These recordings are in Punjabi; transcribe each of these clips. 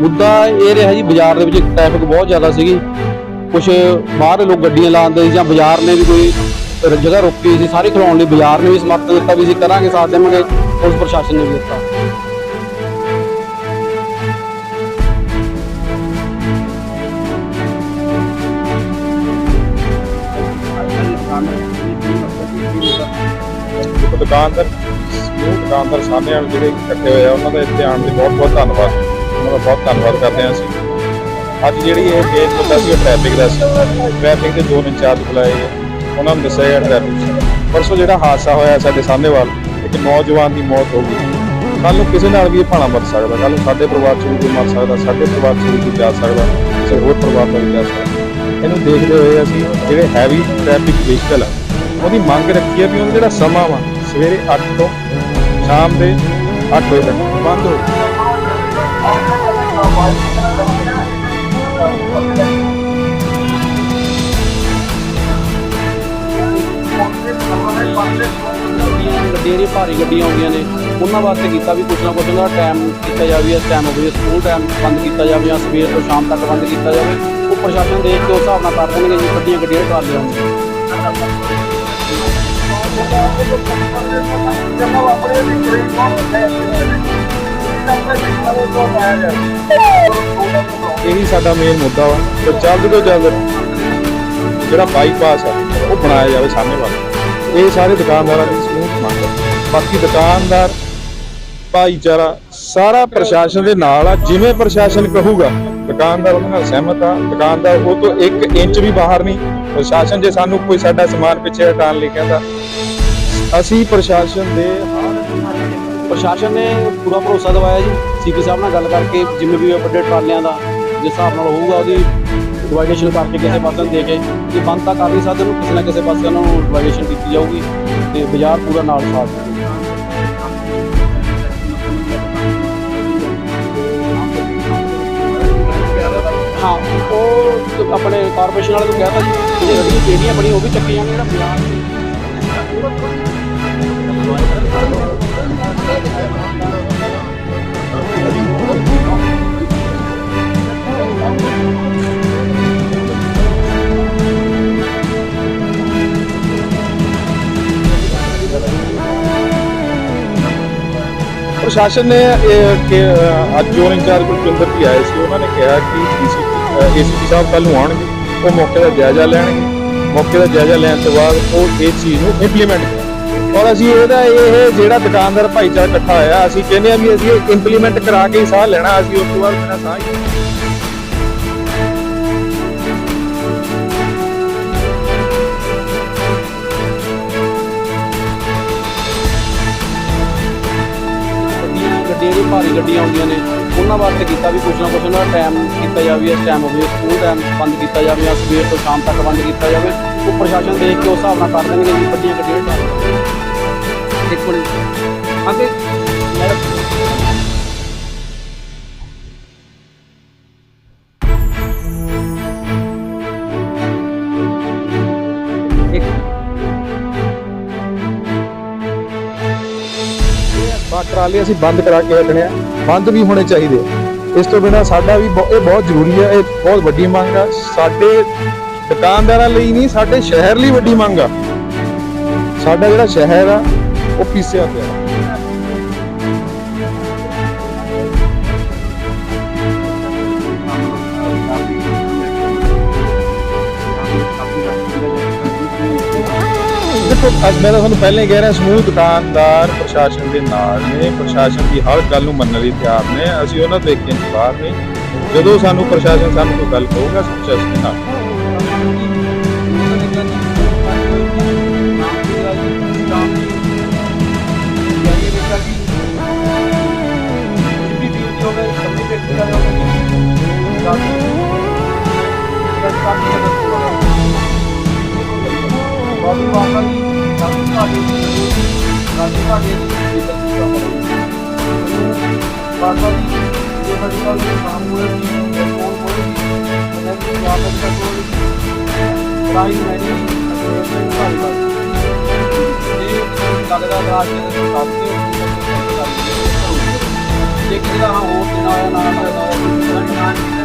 ਮੁੱਦਾ ਇਹ ਰਿਹਾ ਜੀ ਬਾਜ਼ਾਰ ਦੇ ਵਿੱਚ ਟ੍ਰੈਫਿਕ ਬਹੁਤ ਜ਼ਿਆਦਾ ਸੀਗੀ। ਕੁਝ ਬਾਹਰ ਲੋਕ ਗੱਡੀਆਂ ਲਾਉਂਦੇ ਸੀ ਜਾਂ ਬਾਜ਼ਾਰ ਨੇ ਵੀ ਕੋਈ ਜਗ੍ਹਾ ਰੋਕੀ ਸੀ, ਸਾਰੇ ਖਲਾਉਣ ਲਈ ਬਾਜ਼ਾਰ ਨੇ ਵੀ ਸਮਰਥਨ ਦਿੱਤਾ ਵੀ ਅਸੀਂ ਕਰਾਂਗੇ, ਸਾਥ ਦੇਵਾਂਗੇ, ਪੁਲਿਸ ਪ੍ਰਸ਼ਾਸਨ ਨੇ ਵੀ ਦਿੱਤਾ। ਇੱਕ ਦੁਕਾਨਦਾਰ ਸਮੂਹ ਦੁਕਾਨਦਾਰ ਸਾਹਮਣੇ ਵਾਲੇ ਜਿਹੜੇ ਇਕੱਠੇ ਹੋਏ ਆ, ਉਹਨਾਂ ਦਾ ਇੱਥੇ ਆਉਣ ਲਈ ਬਹੁਤ ਬਹੁਤ ਧੰਨਵਾਦ। ਉਹਨਾਂ ਦਾ ਬਹੁਤ ਧੰਨਵਾਦ ਕਰਦੇ ਹਾਂ ਅਸੀਂ। ਅੱਜ ਜਿਹੜੀ ਇਹ ਕੇਸ ਮੁੱਦਾ ਸੀ, ਉਹ ਟ੍ਰੈਫਿਕ ਦਾ ਸੀ। ਟ੍ਰੈਫਿਕ ਦੇ ਦੋ ਇੰਚਾਰਜ ਬੁਲਾਏ ਗਏ ਉਹਨਾਂ ਨੂੰ ਦੱਸਿਆ ਗਿਆ ਟ੍ਰੈਫਿਕ ਪਰਸੋਂ ਜਿਹੜਾ ਹਾਦਸਾ ਹੋਇਆ ਸਾਡੇ ਸਾਹਮਣੇ ਵੱਲ, ਇੱਕ ਨੌਜਵਾਨ ਦੀ ਮੌਤ ਹੋ ਗਈ। ਕੱਲ ਨੂੰ ਕਿਸੇ ਨਾਲ ਵੀ ਇਹ ਭਾਣਾ ਮਰ ਸਕਦਾ। ਕੱਲ ਨੂੰ ਸਾਡੇ ਪਰਿਵਾਰ ਚ ਵੀ ਕੋਈ ਮਰ ਸਕਦਾ, ਸਾਡੇ ਪਰਿਵਾਰ ਚ ਵੀ ਕੋਈ ਜਾ ਸਕਦਾ, ਕਿਸੇ ਹੋਰ ਪਰਿਵਾਰ ਦਾ ਵੀ ਜਾ ਸਕਦਾ। ਇਹਨੂੰ ਦੇਖਦੇ ਹੋਏ ਅਸੀਂ ਜਿਹੜੇ ਹੈਵੀ ਟ੍ਰੈਫਿਕ ਵਹੀਕਲ ਆ, ਉਹਦੀ ਮੰਗ ਰੱਖੀ ਹੈ ਵੀ ਉਹਦਾ ਜਿਹੜਾ ਸਮਾਂ ਵਾ ਸਵੇਰੇ 8 ਤੋਂ ਸ਼ਾਮ ਦੇ 8 ਵਜੇ ਤੱਕ। ਬੰਦ ਹੋ ਗੱਡੀਆਂ ਗੱਡੀਆਂ ਭਾਰੀ ਗੱਡੀਆਂ ਆਉਂਦੀਆਂ ਨੇ। ਉਹਨਾਂ ਵਾਸਤੇ ਕੀਤਾ ਵੀ ਕੁਛ ਨਾ ਕੁਛ ਉਹਨਾਂ ਦਾ ਟਾਈਮ ਕੀਤਾ ਜਾਵੇ, ਇਸ ਟਾਈਮ ਹੋਵੇ ਸਕੂਲ ਟਾਈਮ ਬੰਦ ਕੀਤਾ ਜਾਵੇ ਜਾਂ ਸਵੇਰ ਤੋਂ ਸ਼ਾਮ ਤੱਕ ਬੰਦ ਕੀਤਾ ਜਾਵੇ। ਉਹ ਪ੍ਰਸ਼ਾਸਨ ਦੇਖ ਕੇ ਉਸ ਹਿਸਾਬ ਨਾਲ ਕਰ ਦੇਣਗੇ ਜੀ ਗੱਡੀਆਂ ਗੱਡੀਆਂ ਟਰਾਲੇ ਆਉਂਦੇ ਇਹੀ ਸਾਡਾ ਮੇਨ ਮੁੱਦਾ ਵਾ, ਤੇ ਜਲਦ ਤੋਂ ਜਲਦ ਜਿਹੜਾ ਬਾਈਪਾਸ ਆ, ਉਹ ਬਣਾਇਆ ਜਾਵੇ ਸਾਹਮਣੇ ਵੱਲ। ਇਹ ਸਾਰੇ ਦੁਕਾਨਦਾਰਾਂ ਦੀ ਸਮੂਹ ਮੰਗ ਹੈ ਬਾਕੀ ਦੁਕਾਨਦਾਰ, ਭਾਈਚਾਰਾ, ਸਾਰਾ ਪ੍ਰਸ਼ਾਸਨ ਦੇ ਨਾਲ ਆ। ਜਿਵੇਂ ਪ੍ਰਸ਼ਾਸਨ ਕਹੂਗਾ, ਦੁਕਾਨਦਾਰ ਉਹਨਾਂ ਨਾਲ ਸਹਿਮਤ ਆ। ਦੁਕਾਨਦਾਰ ਉਹ ਤੋਂ 1 ਇੰਚ ਵੀ ਬਾਹਰ ਨਹੀਂ। ਪ੍ਰਸ਼ਾਸਨ ਜੇ ਸਾਨੂੰ ਕੋਈ ਸਾਡਾ ਸਮਾਨ ਪਿੱਛੇ ਹਟਾਉਣ ਲਈ ਕਹਿੰਦਾ ਅਸੀਂ ਪ੍ਰਸ਼ਾਸਨ ਦੇ ਪ੍ਰਸ਼ਾਸਨ ਨੇ ਪੂਰਾ ਭਰੋਸਾ ਦਿਵਾਇਆ ਜੀ। ਸੀਪੀ ਸਾਹਿਬ ਨਾਲ ਗੱਲ ਕਰਕੇ ਜਿਵੇਂ ਵੀ ਇਹ ਵੱਡੇ ਟਰਾਲਿਆਂ ਦਾ ਜਿਸ ਹਿਸਾਬ ਨਾਲ ਹੋਊਗਾ ਉਹਦੀ ਡਿਵਾਈਡੇਸ਼ਨ ਕਰਕੇ ਕਿਸੇ ਪਾਸੇ ਨੂੰ ਦੇ ਕੇ ਜੇ ਬੰਦ ਤਾਂ ਕਰ ਨਹੀਂ ਸਕਦੇ ਉਹਨੂੰ ਕਿਸੇ ਨਾ ਕਿਸੇ ਪਾਸੇ ਨੂੰ ਡਿਵਾਈਡੇਸ਼ਨ ਕੀਤੀ ਜਾਊਗੀ ਤੇ ਬਾਜ਼ਾਰ ਪੂਰਾ ਨਾਲ ਸਾਥ ਹਾਂ, ਉਹ ਆਪਣੇ ਕਾਰਪੋਰੇਸ਼ਨ ਵਾਲੇ ਨੂੰ ਕਹਿਤਾ ਜੀ ਕਿ ਜੇ ਬਣੀ ਉਹ ਵੀ ਚੱਕੀਆਂ ਜਾਣ ਜਿਹੜਾ ਬਾਜ਼ਾਰ ਪ੍ਰਸ਼ਾਸਨ ਨੇ ਕਿ ਅੱਜ ਜੋਨ ਇੰਚਾਰਜ ਕੁਲਵਿੰਦਰ ਜੀ ਆਏ ਸੀ, ਉਹਨਾਂ ਨੇ ਕਿਹਾ ਕਿ ਡੀਸੀਪੀ ਏਸੀਪੀ ਸਾਹਿਬ ਕੱਲ ਨੂੰ ਆਉਣਗੇ, ਉਹ ਮੌਕੇ ਦਾ ਜਾਇਜ਼ਾ ਲੈਣਗੇ। ਮੌਕੇ ਦਾ ਜਾਇਜ਼ਾ ਲੈਣ ਤੋਂ ਬਾਅਦ ਉਹ ਇਸ ਚੀਜ਼ ਨੂੰ ਇੰਪਲੀਮੈਂਟ ਔਰ ਅਸੀਂ ਇਹਦਾ ਇਹ ਜਿਹੜਾ ਦੁਕਾਨਦਾਰ ਭਾਈਚਾਰਾ ਇਕੱਠਾ ਹੋਇਆ, ਅਸੀਂ ਕਹਿੰਦੇ ਆ ਵੀ ਅਸੀਂ ਇਹ ਇੰਪਲੀਮੈਂਟ ਕਰਾ ਕੇ ਹੀ ਸਾਹ ਲੈਣਾ, ਅਸੀਂ ਉਸ ਤੋਂ ਬਾਅਦ ਬਿਨਾਂ ਸਾਹ ਹੀ ਨਹੀਂ ਗੱਡੀਆਂ ਗੱਡੀਆਂ ਭਾਰੀ ਗੱਡੀਆਂ ਆਉਂਦੀਆਂ ਨੇ, ਉਹਨਾਂ ਵਾਸਤੇ ਕੀਤਾ ਵੀ ਕੁਛ ਨਾ ਕੁਛ, ਉਹਨਾਂ ਦਾ ਟਾਈਮ ਕੀਤਾ ਜਾਵੇ, ਇਸ ਟਾਈਮ ਹੋਵੇ ਸਕੂਲ ਟਾਈਮ ਬੰਦ ਕੀਤਾ ਜਾਵੇ ਜਾਂ ਸਵੇਰ ਤੋਂ ਸ਼ਾਮ ਤੱਕ ਬੰਦ ਕੀਤਾ ਜਾਵੇ, ਉਹ ਪ੍ਰਸ਼ਾਸਨ ਦੇਖ ਕੇ ਉਸ ਹਿਸਾਬ ਨਾਲ ਕਰ ਦੇਣਗੇ ਜੀ ਵੱਡੀਆਂ ਗੱਡੀਆਂ ਟਰਾਲੇ ਇੱਕ ਮਿੰਟ ਅੱਗੇ ਬਾ ਟਰਾਲੇ ਅਸੀਂ ਬੰਦ ਕਰਾ ਕੇ ਰੱਖਣੇ ਆ। ਬੰਦ ਵੀ ਹੋਣੇ ਚਾਹੀਦੇ ਇਸ ਤੋਂ ਬਿਨਾ ਸਾਡਾ ਵੀ ਬਹੁ- ਇਹ ਬਹੁਤ ਜ਼ਰੂਰੀ ਹੈ ਇਹ ਬਹੁਤ ਵੱਡੀ ਮੰਗ ਆ। ਸਾਡੇ ਦੁਕਾਨਦਾਰਾਂ ਲਈ ਨਹੀਂ, ਸਾਡੇ ਸ਼ਹਿਰ ਲਈ ਵੱਡੀ ਮੰਗ ਆ। ਸਾਡਾ ਜਿਹੜਾ ਸ਼ਹਿਰ ਆ ਉਹ ਪੀਸਿਆ ਪਿਆ ਦੇਖੋ, ਅੱਜ ਮੈਂ ਤਾਂ ਤੁਹਾਨੂੰ ਪਹਿਲਾਂ ਹੀ ਕਹਿ ਰਿਹਾ, ਸਮੂਹ ਦੁਕਾਨਦਾਰ ਪ੍ਰਸ਼ਾਸਨ ਦੇ ਨਾਲ ਨੇ, ਪ੍ਰਸ਼ਾਸਨ ਦੀ ਹਰ ਗੱਲ ਨੂੰ ਮੰਨਣ ਲਈ ਤਿਆਰ ਨੇ। ਅਸੀਂ ਉਹਨਾਂ ਤੋਂ ਇੱਕ ਇੰਚ ਬਾਹਰ ਨਹੀਂ ਜਦੋਂ ਸਾਨੂੰ ਪ੍ਰਸ਼ਾਸਨ ਸਾਨੂੰ ਕੋਈ ਗੱਲ ਕਹੂਗਾ, ਅਸੀਂ ਪ੍ਰਸ਼ਾਸਨ ਨਾਲ। ਲੱਗਦਾ ਰਾਜ ਦੇ ਸਾਥੀ ਇਹਦਾ ਹਾਂ ਹੋਰ ਕਿੰਨਾ ਹੋਇਆ ਨਾ ਹੋਇਆ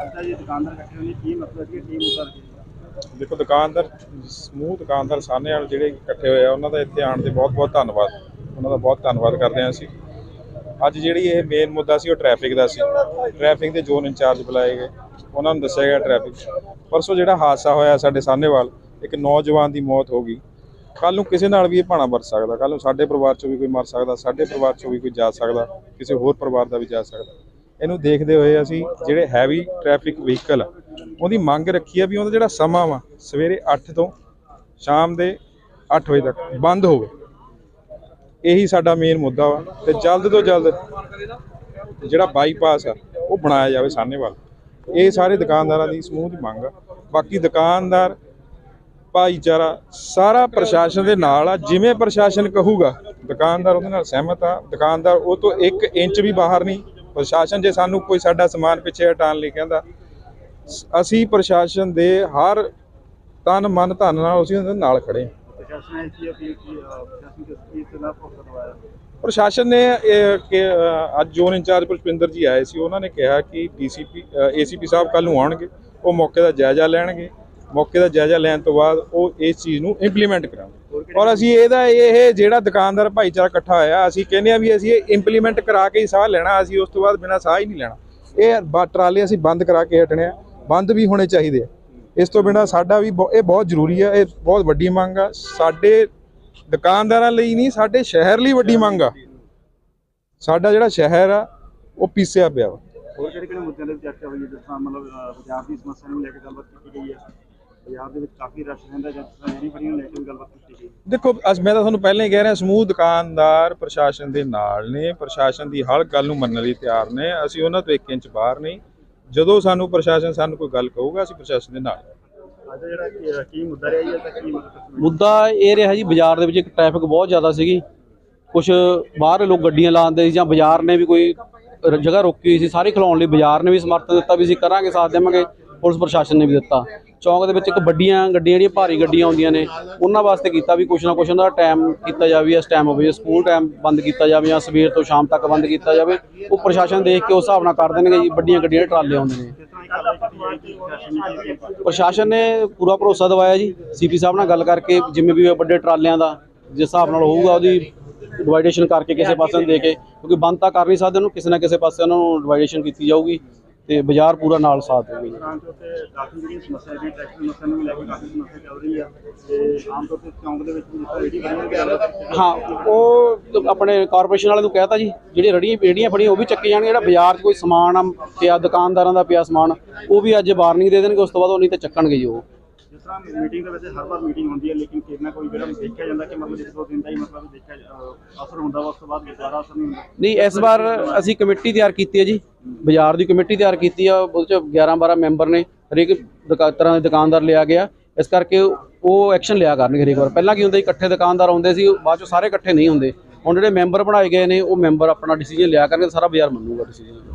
ਅੱਜ ਦਾ ਇਹ ਦੁਕਾਨਦਾਰ ਇਕੱਠੇ ਹੋਏ ਕੀ ਮਤਲਬ ਕਿ ਕੀ ਮੁੱਦਾ ਰੱਖਿਆ ਦੇਖੋ ਦੁਕਾਨਦਾਰ, ਸਮੂਹ ਦੁਕਾਨਦਾਰ ਸਾਹਮਣੇ ਵਾਲੇ ਜਿਹੜੇ ਇਕੱਠੇ ਹੋਏ ਆ, ਉਹਨਾਂ ਦਾ ਇੱਥੇ ਆਉਣ ਦੇ ਬਹੁਤ-ਬਹੁਤ ਧੰਨਵਾਦ। ਉਹਨਾਂ ਦਾ ਬਹੁਤ ਧੰਨਵਾਦ ਕਰਦੇ ਹਾਂ ਅਸੀਂ। ਅੱਜ ਜਿਹੜੀ ਇਹ ਮੇਨ ਮੁੱਦਾ ਸੀ ਉਹ ਟ੍ਰੈਫਿਕ ਦਾ ਸੀ। ਟ੍ਰੈਫਿਕ ਦੇ ਜ਼ੋਨ ਇੰਚਾਰਜ ਬੁਲਾਏ ਗਏ। ਉਹਨਾਂ ਨੂੰ ਦੱਸਿਆ ਗਿਆ ਟ੍ਰੈਫਿਕ ਪਰਸੋਂ ਜਿਹੜਾ ਹਾਦਸਾ ਹੋਇਆ ਸਾਡੇ ਸਾਹਨੇਵਾਲ ਇੱਕ ਨੌਜਵਾਨ ਦੀ ਮੌਤ ਹੋ ਗਈ। ਕੱਲ ਨੂੰ ਕਿਸੇ ਨਾਲ ਵੀ ਇਹ ਭਾਣਾ ਵਰਤ ਸਕਦਾ। ਕੱਲ ਨੂੰ ਸਾਡੇ ਪਰਿਵਾਰ ਚੋਂ ਵੀ ਕੋਈ ਮਰ ਸਕਦਾ, ਸਾਡੇ ਪਰਿਵਾਰ ਚੋਂ ਵੀ ਕੋਈ ਜਾ ਸਕਦਾ, ਕਿਸੇ ਹੋਰ ਪਰਿਵਾਰ ਦਾ ਵੀ ਜਾ ਸਕਦਾ। ਇਹਨੂੰ ਦੇਖਦੇ ਹੋਏ ਅਸੀਂ ਜਿਹੜੇ ਹੈਵੀ ਟ੍ਰੈਫਿਕ ਵਹੀਕਲ ਆ, ਉਹਦੀ ਮੰਗ ਰੱਖੀ ਆ ਵੀ ਉਹਦਾ ਜਿਹੜਾ ਸਮਾਂ ਵਾ, ਸਵੇਰੇ 8 ਤੋਂ ਸ਼ਾਮ ਦੇ 8 ਵਜੇ ਤੱਕ ਬੰਦ ਹੋਵੇ। ਇਹੀ ਸਾਡਾ ਮੇਨ ਮੁੱਦਾ ਵਾ ਤੇ ਜਲਦ ਤੋਂ ਜਲਦ ਜਿਹੜਾ ਬਾਈਪਾਸ ਆ, ਉਹ ਬਣਾਇਆ ਜਾਵੇ ਸਾਹਨੇਵਾਲ। ਇਹ ਸਾਰੇ ਦੁਕਾਨਦਾਰਾਂ ਦੀ ਸਮੂਹ ਦੀ ਮੰਗ ਆ। ਬਾਕੀ ਦੁਕਾਨਦਾਰ, ਭਾਈਚਾਰਾ ਸਾਰਾ ਪ੍ਰਸ਼ਾਸਨ ਦੇ ਨਾਲ ਆ। ਜਿਵੇਂ ਪ੍ਰਸ਼ਾਸਨ ਕਹੂਗਾ, ਦੁਕਾਨਦਾਰ ਉਹਦੇ ਨਾਲ ਸਹਿਮਤ ਆ। ਦੁਕਾਨਦਾਰ ਉਹ ਤੋਂ 1 ਇੰਚ ਵੀ ਬਾਹਰ ਨਹੀਂ। ਪ੍ਰਸ਼ਾਸਨ ਜੇ ਸਾਨੂੰ ਕੋਈ ਸਾਡਾ ਸਮਾਨ ਪਿੱਛੇ ਹਟਾਉਣ ਲਈ ਕਹਿੰਦਾ ਸ- ਅਸੀਂ ਪ੍ਰਸ਼ਾਸਨ ਦੇ ਹਰ ਤਨ ਮਨ ਧਨ ਨਾਲ ਅਸੀਂ ਉਹਦੇ ਨਾਲ ਖੜੇ ਹਾਂ। ਪ੍ਰਸ਼ਾਸਨ ਨੇ ਕੀ ਅਪੀਲ ਕੀ ਪ੍ਰਸ਼ਾਸਨ ਕਿਸ ਪ੍ਰਸ਼ਾਸਨ ਨੇ ਅੱਜ ਜ਼ੋਨ ਇੰਚਾਰਜ ਪੁਸ਼ਪਿੰਦਰ ਜੀ ਆਏ ਸੀ ਉਹਨਾਂ ਨੇ ਕਿਹਾ ਕਿ ਡੀਸੀਪੀ ਏਸੀਪੀ ਸਾਹਿਬ ਕੱਲ ਨੂੰ ਆਉਣਗੇ ਉਹ ਮੌਕੇ ਦਾ ਜਾਇਜ਼ਾ ਲੈਣਗੇ ਮੌਕੇ ਦਾ ਜਾਇਜ਼ਾ ਲੈਣ ਤੋਂ ਬਾਅਦ ਉਹ ਇਸ ਚੀਜ਼ ਨੂੰ ਇੰਪਲੀਮੈਂਟ ਕਰਾਂਗੇ ਔਰ ਅਸੀਂ ਇਹਦਾ ਇਹ ਜਿਹੜਾ ਦੁਕਾਨਦਾਰ ਭਾਈਚਾਰਾ ਇਕੱਠਾ ਹੋਇਆ ਅਸੀਂ ਕਹਿੰਦੇ ਆ ਵੀ ਅਸੀਂ ਇਹ ਇੰਪਲੀਮੈਂਟ ਕਰਾ ਕੇ ਹੀ ਸਾਹ ਲੈਣਾ ਅਸੀਂ ਉਸ ਤੋਂ ਬਾਅਦ ਬਿਨਾਂ ਸਾਹ ਹੀ ਨਹੀਂ ਲੈਣਾ। ਇਹ ਬ- ਟਰਾਲੇ ਅਸੀਂ ਬੰਦ ਕਰਾ ਕੇ ਹਟਣੇ ਆ ਬੰਦ ਵੀ ਹੋਣੇ ਚਾਹੀਦੇ ਆ। ਇਸ ਤੋਂ ਬਿਨਾਂ ਸਾਡਾ ਵੀ ਇਹ ਬਹੁਤ ਜ਼ਰੂਰੀ ਆ ਇਹ ਬਹੁਤ ਵੱਡੀ ਮੰਗ ਆ। ਸਾਡੇ ਦੁਕਾਨਦਾਰਾਂ ਲਈ ਨਹੀਂ ਸਾਡੇ ਸ਼ਹਿਰ ਲਈ ਵੱਡੀ ਮੰਗ ਆ। ਸਾਡਾ ਜਿਹੜਾ ਸ਼ਹਿਰ ਆ ਉਹ ਪੀਸਿਆ ਪਿਆ ਵਾ। ਹੋਰ ਕਿਹੜੇ ਕਿਹੜੇ ਮੁੱਦਿਆਂ ਦੇ ਚਰਚਾ ਹੋਈ ਹੈ? ਜਿਸ ਤਰ੍ਹਾਂ ਮਤਲਬ ਅਹ, ਬਾਜ਼ਾਰ ਦੀ ਸਮੱਸਿਆ ਨੂੰ ਲੈ ਕੇ ਗੱਲਬਾਤ ਕੀਤੀ ਗਈ ਹੈ। ਬਾਜ਼ਾਰ ਦੇ ਵਿੱਚ ਕਾਫੀ ਰਸ਼ ਰਹਿੰਦਾ ਜਿਸ ਤਰ੍ਹਾਂ ਜਿਹੜੀ ਫੜੀਆਂ ਨੂੰ ਲੈ ਕੇ ਵੀ ਗੱਲਬਾਤ ਕੀਤੀ ਗਈ ਦੇਖੋ ਅੱਜ ਮੈਂ ਤਾਂ ਤੁਹਾਨੂੰ ਪਹਿਲਾਂ ਹੀ ਕਹਿ ਰਿਹਾ ਸਮੂਹ ਦੁਕਾਨਦਾਰ ਪ੍ਰਸ਼ਾਸਨ ਦੇ ਨਾਲ ਨੇ। ਪ੍ਰਸ਼ਾਸਨ ਦੀ ਹਰ ਗੱਲ ਨੂੰ ਮੰਨਣ ਲਈ ਤਿਆਰ ਨੇ। ਅਸੀਂ ਉਹਨਾਂ ਤੋਂ ਇੱਕ ਇੰਚ ਬਾਹਰ ਨਹੀਂ। ਜਦੋਂ ਸਾਨੂੰ ਪ੍ਰਸ਼ਾਸਨ ਸਾਨੂੰ ਕੋਈ ਗੱਲ ਕਹੂਗਾ ਅਸੀਂ ਪ੍ਰਸ਼ਾਸਨ ਦੇ ਨਾਲ ਮੁੱਦਾ ਰਿਹਾ ਜੀ ਤਾਂ ਕੀ ਮਤਲਬ ਮੁੱਦਾ ਇਹ ਰਿਹਾ ਜੀ ਬਾਜ਼ਾਰ ਦੇ ਵਿੱਚ ਇੱਕ ਟ੍ਰੈਫਿਕ ਬਹੁਤ ਜ਼ਿਆਦਾ ਸੀਗੀ। ਕੁਝ ਬਾਹਰ ਲੋਕ ਗੱਡੀਆਂ ਲਾਉਂਦੇ ਸੀ ਜਾਂ ਬਾਜ਼ਾਰ ਨੇ ਵੀ ਕੋਈ ਰ- ਜਗ੍ਹਾ ਰੋਕੀ ਹੋਈ ਸੀ ਸਾਰੇ ਖਲਾਉਣ ਲਈ ਬਾਜ਼ਾਰ ਨੇ ਵੀ ਸਮਰਥਨ ਦਿੱਤਾ ਵੀ ਅਸੀਂ ਕਰਾਂਗੇ ਸਾਥ ਦੇਵਾਂਗੇ ਪੁਲਿਸ ਪ੍ਰਸ਼ਾਸਨ ਨੇ ਵੀ ਦਿੱਤਾ। ਚੌਂਕ ਦੇ ਵਿੱਚ ਇੱਕ ਵੱਡੀਆਂ ਗੱਡੀਆਂ, ਜਿਹੜੀਆਂ ਭਾਰੀ ਗੱਡੀਆਂ ਆਉਂਦੀਆਂ ਨੇ, ਉਹਨਾਂ ਵਾਸਤੇ ਕੀਤਾ ਵੀ ਕੁਛ ਨਾ ਕੁਛ ਉਹਨਾਂ ਦਾ ਟਾਈਮ ਕੀਤਾ ਜਾਵੇ ਇਸ ਟਾਈਮ ਹੋਵੇ ਸਕੂਲ ਟਾਈਮ ਬੰਦ ਕੀਤਾ ਜਾਵੇ ਜਾਂ ਸਵੇਰ ਤੋਂ ਸ਼ਾਮ ਤੱਕ ਬੰਦ ਕੀਤਾ ਜਾਵੇ, ਉਹ ਪ੍ਰਸ਼ਾਸਨ ਦੇਖ ਕੇ ਉਸ ਹਿਸਾਬ ਨਾਲ ਕਰ ਦੇਣਗੇ ਜੀ, ਵੱਡੀਆਂ ਗੱਡੀਆਂ ਟਰਾਲੇ ਆਉਂਦੇ ਨੇ। ਪ੍ਰਸ਼ਾਸਨ ਨੇ ਪ੍ਰਸ਼ਾਸਨ ਨੇ ਪੂਰਾ ਭਰੋਸਾ ਦਿਵਾਇਆ ਜੀ ਸੀਪੀ ਸਾਹਿਬ ਨਾਲ ਗੱਲ ਕਰਕੇ ਜਿਵੇਂ ਵੀ ਵੱਡੇ ਟਰਾਲਿਆਂ ਦਾ, ਜਿਸ ਹਿਸਾਬ ਨਾਲ ਹੋਊਗਾ ਉਹਦੀ ਡਿਵਾਈਡੇਸ਼ਨ ਕਰਕੇ ਕਿਸੇ ਪਾਸੇ ਨੂੰ ਦੇ ਕੇ, ਕਿਉਂਕਿ ਬੰਦ ਤਾਂ ਕਰ ਨਹੀਂ ਸਕਦੇ ਉਹਨੂੰ, ਕਿਸੇ ਨਾ ਕਿਸੇ ਪਾਸੇ ਉਹਨਾਂ ਨੂੰ ਡਿਵਾਈਡੇਸ਼ਨ ਕੀਤੀ ਜਾਊਗੀ। ਤੇ ਬਾਜ਼ਾਰ ਪੂਰਾ ਨਾਲ ਸਾਥ ਦੇਊਗਾ ਜੀ ਦੁਕਾਨ ਦੇ ਉੱਤੇ ਕਾਫੀ ਜਿਹੜੀਆਂ ਸਮੱਸਿਆ ਜਿਹੜੀ ਟ੍ਰੈਫਿਕ ਸਮੱਸਿਆ ਨੂੰ ਲੈ ਕੇ ਕਾਫੀ ਸਮੱਸਿਆ ਚੱਲ ਰਹੀ ਆ ਤੇ ਆਮ ਤੌਰ ਤੇ ਚੌਂਕ ਦੇ ਵਿੱਚ ਗੱਲਬਾਤ ਕੀਤੀ ਗਈ। ਹਾਂ ਉਹ ਆਪਣੇ ਕਾਰਪੋਰੇਸ਼ਨ ਵਾਲੇ ਨੂੰ ਕਹਿਤਾ ਜੀ ਜਿਹੜੀ ਰੜੀਆਂ ਰੇੜੀਆਂ ਫੜੀਆਂ ਉਹ ਵੀ ਚੱਕੇ ਜਾਣਗੇ ਜਿਹੜਾ ਬਾਜ਼ਾਰ 'ਚ ਕੋਈ ਸਮਾਨ ਆ ਪਿਆ ਦੁਕਾਨਦਾਰਾਂ ਦਾ ਪਿਆ ਸਮਾਨ ਉਹ ਵੀ ਅੱਜ ਵਾਰਨਿੰਗ ਦੇ ਦੇਣਗੇ ਉਸ ਤੋਂ ਬਾਅਦ ਉਹ ਨਹੀਂ ਤਾਂ ਚੱਕਣਗੇ ਜੀ ਉਹ ਤਰ੍ਹਾਂ ਮੀਟਿੰਗ ਦੇ ਵਿੱਚ ਹਰ ਵਾਰ ਮੀਟਿੰਗ ਹੁੰਦੀ ਹੈ ਲੇਕਿਨ ਕਿਤੇ ਕੋਈ ਜਿਹੜਾ ਦੇਖਿਆ ਜਾਂਦਾ ਕਿ ਮਤਲਬ ਇੱਕ ਦੋ ਦਿਨ ਦਾ ਹੀ ਮਤਲਬ ਦੇਖਿਆ ਅਹ, ਅਸਰ ਹੁੰਦਾ ਵਾ ਉਸ ਤੋਂ ਬਾਅਦ ਦੁਬਾਰਾ ਅਸਰ ਨਹੀਂ ਹੁੰਦਾ। ਨਹੀਂ ਇਸ ਵਾਰ ਅਸੀਂ ਕਮੇਟੀ ਤਿਆਰ ਕੀਤੀ ਹੈ ਜੀ। ਬਾਜ਼ਾਰ ਦੀ ਕਮੇਟੀ ਤਿਆਰ ਕੀਤੀ ਆ ਉਹਦੇ ਚ 11 12 ਮੈਂਬਰ ਨੇ ਹਰੇਕ ਦੁਕਾ- ਤਰ੍ਹਾਂ ਦੇ ਦੁਕਾਨਦਾਰ ਲਿਆ ਗਿਆ। ਇਸ ਕਰਕੇ ਉਹ ਐਕਸ਼ਨ ਲਿਆ ਕਰਨਗੇ ਹਰੇਕ ਵਾਰ। ਪਹਿਲਾਂ ਕੀ ਹੁੰਦਾ ਸੀ ਇਕੱਠੇ ਦੁਕਾਨਦਾਰ ਆਉਂਦੇ ਸੀ ਬਾਅਦ ਚ ਸਾਰੇ ਇਕੱਠੇ ਨਹੀਂ ਹੁੰਦੇ। ਹੁਣ ਜਿਹੜੇ ਮੈਂਬਰ ਬਣਾਏ ਗਏ ਨੇ ਉਹ ਮੈਂਬਰ ਆਪਣਾ ਡਿਸੀਜਨ ਲਿਆ ਕਰਨਗੇ ਸਾਰਾ ਬਾਜ਼ਾਰ ਮੰਨੂਗਾ ਡਿਸੀਜਨ